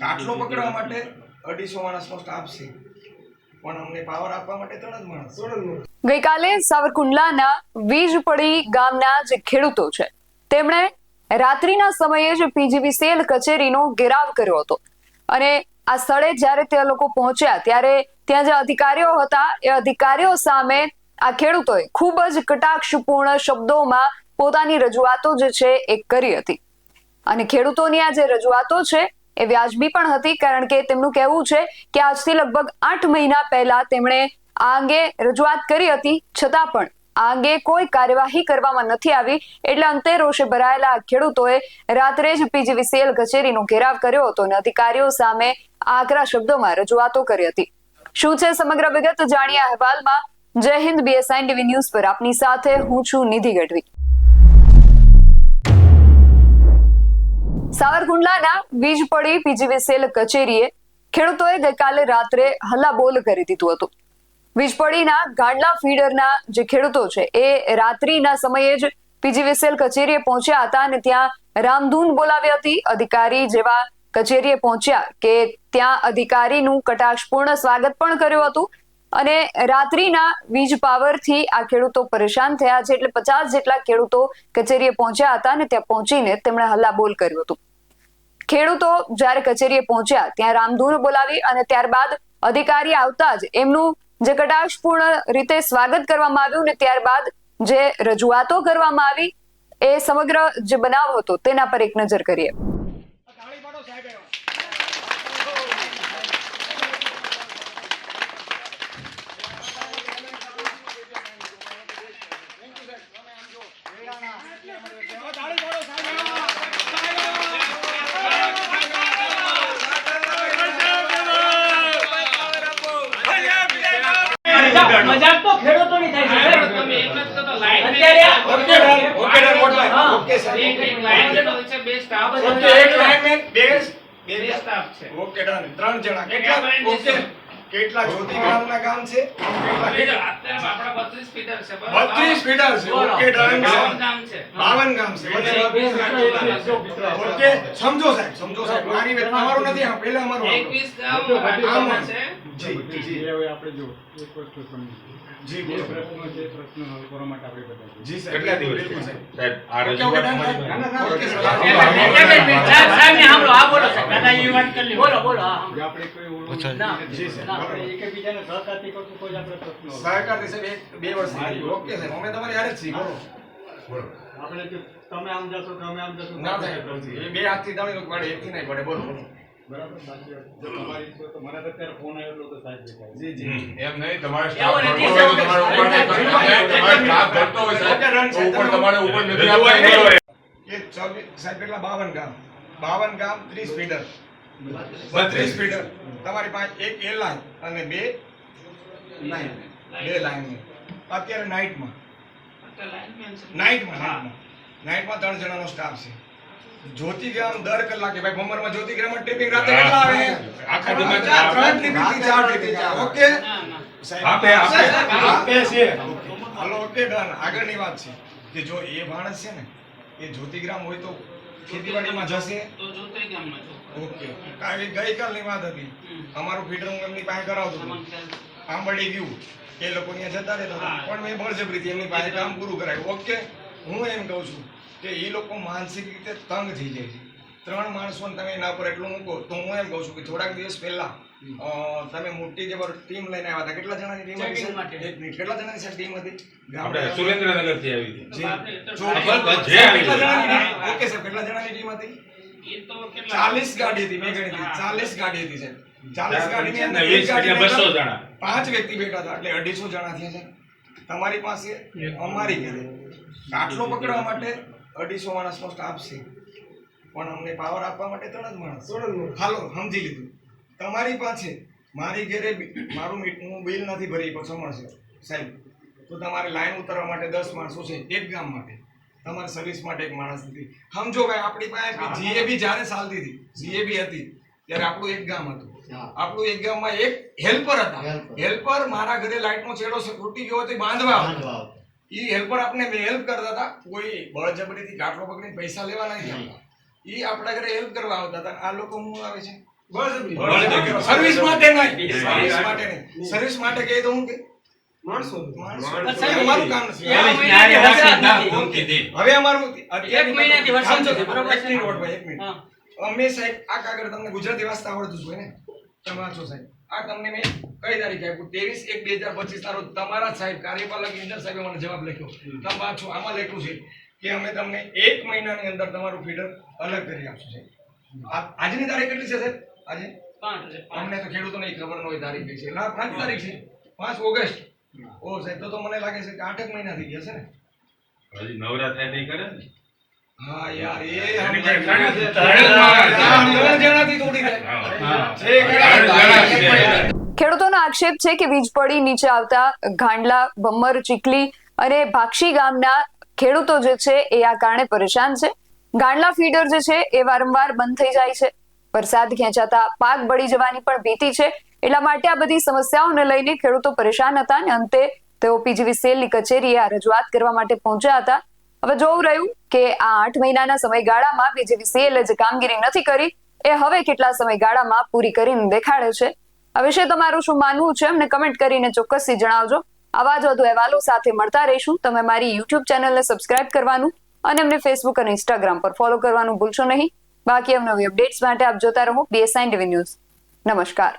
કાટલો પકડવા માટે અઢીસો માણસનો સ્ટાફ છે પણ અમને પાવર આપવા માટે ત્રણ જ માણસ. ગઈકાલે સાવરકુંડલાના વીજપડી ગામના જે ખેડૂતો છે, તેમણે રાત્રિના સમયે જ પીજીવીસીએલ કચેરીનો ઘેરાવ કર્યો હતો. અને આ સ્થળે જ્યારે તે લોકો પહોંચ્યા, ત્યારે ત્યાં જે અધિકારીઓ હતા, એ અધિકારીઓ સામે આ ખેડૂતોએ ખૂબ જ કટાક્ષપૂર્ણ શબ્દોમાં પોતાની રજૂઆતો જે છે, એ કરી હતી. અને ખેડૂતોની આ જે રજૂઆતો છે એ વ્યાજબી પણ હતી કારણ કે તેમનું કહેવું છે કે આજથી લગભગ આઠ મહિના પહેલા તેમણે આ અંગે રજૂઆત કરી હતી. છતાં પણ આ અંગે કોઈ કાર્યવાહી કરવામાં નથી આવી. એટલે અંતે રોષે ભરાયેલા ખેડૂતોએ રાત્રે જ પીજીવીસીએલ કચેરીનો ઘેરાવ કર્યો હતો અને અધિકારીઓ સામે આકરા શબ્દોમાં રજૂઆતો કરી હતી. શું છે સમગ્ર વિગત? જાણીએ અહેવાલમાં. જય હિન્દ બીએસઆઈ ટીવી ન્યૂઝ પર આપની સાથે હું છું નિધિ ગઢવી. સાવરકુંડલાના વીજ પડી પીજીવીસીએલ કચેરીએ ખેડૂતોએ ગઈકાલે રાત્રે હલ્લાબોલ કરી દીધું હતું. વીજપડીના ગાંડલા ફીડરના જે ખેડૂતો છે, એ રાત્રિના સમયે જ પીજીવીસીએલ કચેરીએ પહોંચ્યા હતા અને ત્યાં રામધૂન બોલાવી હતી. અધિકારી જેવા કચેરીએ પહોંચ્યા કે ત્યાં અધિકારીનું કટાક્ષપૂર્ણ સ્વાગત પણ કર્યું હતું અને રાત્રિના વીજ પાવરથી આ ખેડૂતો પરેશાન થયા છે. એટલે પચાસ જેટલા ખેડૂતો કચેરીએ પહોંચ્યા હતા અને ત્યાં પહોંચીને તેમણે હલ્લાબોલ કર્યું હતું. ખેડૂતો જ્યારે કચેરીએ પહોંચ્યા, ત્યાં રામધૂન બોલાવી અને ત્યારબાદ અધિકારી આવતા જ એમનું જે કટાક્ષપૂર્ણ રીતે સ્વાગત કરવામાં આવ્યું ને ત્યારબાદ જે રજૂઆતો કરવામાં આવી, એ સમગ્ર જે બનાવ હતો તેના પર એક નજર કરીએ. મજાક તો ખેડૂતોની થાય છે. સાહેબ. તમે એમ જ તો લાઈન અત્યારે okay done okay done okay sir એક લાઈન તો છે બે સ્ટાફ છે. એક લાઈનમેન બે બે સ્ટાફ છે. ઓકે ડન ત્રણ જણા. કેટલા? ઓકે. કેટલા જ્યોતિ ગામ છે? આપણા 32 ફીટર છે બરાબર? 32 ફીટર છે. Okay done. બાવન ગામ છે. બાવન ગામ છે. ઓકે સમજો સાહેબ સમજો સાહેબ. મારી વેત અમારું નથી આ પહેલા અમારું આપણું. એકવીસ ગામ છે. જી જી એ હવે આપણે જો એક વસ્તુ સમજી જી જે બોલો પ્રશ્નો છે પ્રશ્નો હલ કરવા માટે આપણે બધા છીએ. જી સાહેબ કેટલા દિવસ બિલકુલ સાહેબ સાહેબ આ ઓકે ઓકે રજૂઆત ડન તમારી ના, ના, ઓકે ઓકે, સાહેબ. એક જ મિનિટ, એક જ મિનિટ. સાહેબ, સાહેબને સાંભળો. આ બોલો સાહેબ. દાદા એ વાત કરી લે. બોલો, બોલો, હા, જે હા. આપણે કોઈ ઓળખ ના, નથી. જી, સાહેબ. આપણે એકબીજાને સહકારથી કરશું તો જ આપણે પ્રશ્નો હલ. સહકારથી સાહેબ એક બે વર્ષ થઈ ગયું. ઓકે સાહેબ અમે તમારી હારે જ છીએ બોલો બોલો આપણે જો તમે આમ જશો કે અમે આમ જશું ના થાય એ બે હાથથી દાણી પડે એકથી નહીં પડે બોલો બોલો બરાબર બાકી જો તમારી તો મને અત્યારે ફોન આવ્યો હતો તો સાહેબ જી જી. એમ નહીં તમારે સ્ટાફ નથી, ભરતો હોય તો સાહેબ. તમારે ઉપર તમારે સ્ટાફ ભરતો હોય સાહેબ, ઓકે, રન તો છે. ઉપર તમારે ઉપર નથી આપવાનું. એ સાહેબ કેટલા? બાવન ગામ. બાવન ગામ ત્રીસ ફીટર બત્રીસ. ફીટર તમારી પાસે એક એ લાઈન અને બે લાઈન બે લાઈન અત્યારે નાઇટમાં નાઇટમાં નાઇટમાં ત્રણ જણાનો સ્ટાફ છે. જ્યોતિગ્રામ દર કલાકે. ભાઈ ભમરમાં જ્યોતિગ્રામમાં ટ્રિપિંગ રાતે કેટલા આવે? આખા દિવસમાં ચાર, ત્રણ ટ્રિપિંગથી ચાર ટ્રિપિંગ ઓકે? ના ના આપે, આપે. આપે છે. હાલો ઓકે ડન. આગળની વાત છે કે જો એ માણસ છે ને એ જ્યોતિગ્રામ હોય તો ખેતીવાડીમાં જશે? તો છો ઓકે. કારણ કે ગઈકાલની વાત હતી. અમારું ફીડર હું એમની પાસે કરાવતો આંબળી ગયું. એ લોકો અહીંયા જતા રહેતા પણ મેં બળજબરીથી એમની પાસે કામ પૂરું કરાયું. ઓકે? હું એમ કહું છું કે એ લોકો માનસિક રીતે તંગ થઈ જાય છે. ત્રણ માણસોને તમે એના પર એટલું મૂકો તો હું એમ કહું છું કે થોડાક દિવસ પહેલા તમે મોટી જબર ટીમ લઈને આવ્યા હતા કેટલા જણાની ટીમ હતી કેટલા જણાની સાહેબ ટીમ હતી? આપણે સુરેન્દ્રનગરથી આવી હતી. ઓકે સાહેબ કેટલા જણાની ટીમ હતી? એ તો કેટલા? ચાલીસ ગાડી હતી મેં ગણી હતી. ચાલીસ ગાડી હતી સાહેબ. ચાલીસ ગાડીની અંદર વીસ એટલે બસો જણા. પાંચ વ્યક્તિ બેઠા હતા એટલે અઢીસો જણા થયા છે. તમારી પાસે અમારી ઘરે આટલો પકડવા માટે અઢીસો માણસનો સ્ટાફ છે પણ અમને પાવર આપવા માટે ત્રણ જ માણસ. હાલો સમજી લીધું. તમારી પાસે મારી ઘરે મારું મીટ હું બિલ નથી ભરી પણ સમજશે સાહેબ. તો તમારે લાઈન ઉતારવા માટે દસ માણસો છે એક ગામ માટે. તમારે સર્વિસ માટે એક માણસ નથી. સમજો ભાઈ આપણી પાસે જીએબી જ્યારે ચાલતી હતી. જીએબી હતી. ત્યારે આપણું એક ગામ હતું. આપણું એક ગામમાં એક હેલ્પર હતા. હેલ્પર મારા ઘરે લાઈટનો છેડો છે તૂટી ગયો તો બાંધવા ઈ હેલ્પર આપણે હેલ્પ કરતા હતા. કોઈ બળજબરીથી કાટલો પકડીને પૈસા લેવા નથી આવતા. ઈ આપણા ઘરે હેલ્પ કરવા આવતા હતા. આ લોકો હું આવે છે. સર્વિસ માટે નહીં. સર્વિસ માટે નહીં. સર્વિસ માટે કહે તો હું કે. અમે સાહેબ આ કાગળ તમને ગુજરાતી વાંચતા આવડતું જ હોય ને. તમે વાંચો સાહેબ. આ તમને મેં કઈ તારીખે આપ્યું? ત્રેવીસ એક બે હજાર પચીસ તારો તમારા સાહેબ કાર્યપાલક ઇન્દર સાહેબે મને જવાબ લખ્યો. તમે પાછું આમાં લખ્યું છે કે અમે તમને એક મહિનાની અંદર તમારું ફીડર અલગ કરી આપશું છે આ- આજની તારીખ કેટલી છે સાહેબ? આજે? પાંચ અમને તો ખેડૂતોને ખબર ન હોય તારીખ કઈ છે. ના પાંચ તારીખ છે. પાંચ ઓગસ્ટ. ઓ સાહેબ તો તો મને લાગે છે કે આઠ મહિના થઈ ગયા છે ને. હજી નવરા થાય નહીં કરે ને? હા યાર એ તોડી જાય. ખેડૂતોનો આક્ષેપ છે કે વીજ પડી નીચે આવતા ગાંડલા બમ્મર ચીખલી અને ભાક્ષી ગામના ખેડૂતો જે છે એ આ કારણે પરેશાન છે. ગાંડલા ફીડર જે છે એ વારંવાર બંધ થઈ જાય છે. વરસાદ ખેંચાતા પાક બળી જવાની પણ ભીતિ છે. એટલા માટે આ બધી સમસ્યાઓને લઈને ખેડૂતો પરેશાન હતા અને અંતે તેઓ પીજીવી સેલની કચેરીએ આ રજૂઆત કરવા માટે પહોંચ્યા હતા. હવે જોવું રહ્યું કે આ આઠ મહિનાના સમયગાળામાં પીજીવી સેલે જે કામગીરી નથી કરી, એ હવે કેટલા સમયગાળામાં પૂરી કરીને દેખાડે છે? આ વિશે તમારું શું માનવું છે? અમને કમેન્ટ કરીને ચોક્કસથી જણાવજો. આવા જ વધુ અહેવાલો સાથે મળતા રહીશું. તમે મારી યુટ્યુબ ચેનલને સબસ્ક્રાઇબ કરવાનું અને અમને ફેસબુક અને ઇન્સ્ટાગ્રામ પર ફોલો કરવાનું ભૂલશો નહીં. બાકી અવનવી અપડેટ્સ માટે આપ જોતા રહો. બીએસઆઈ ટીવી ન્યૂઝ નમસ્કાર.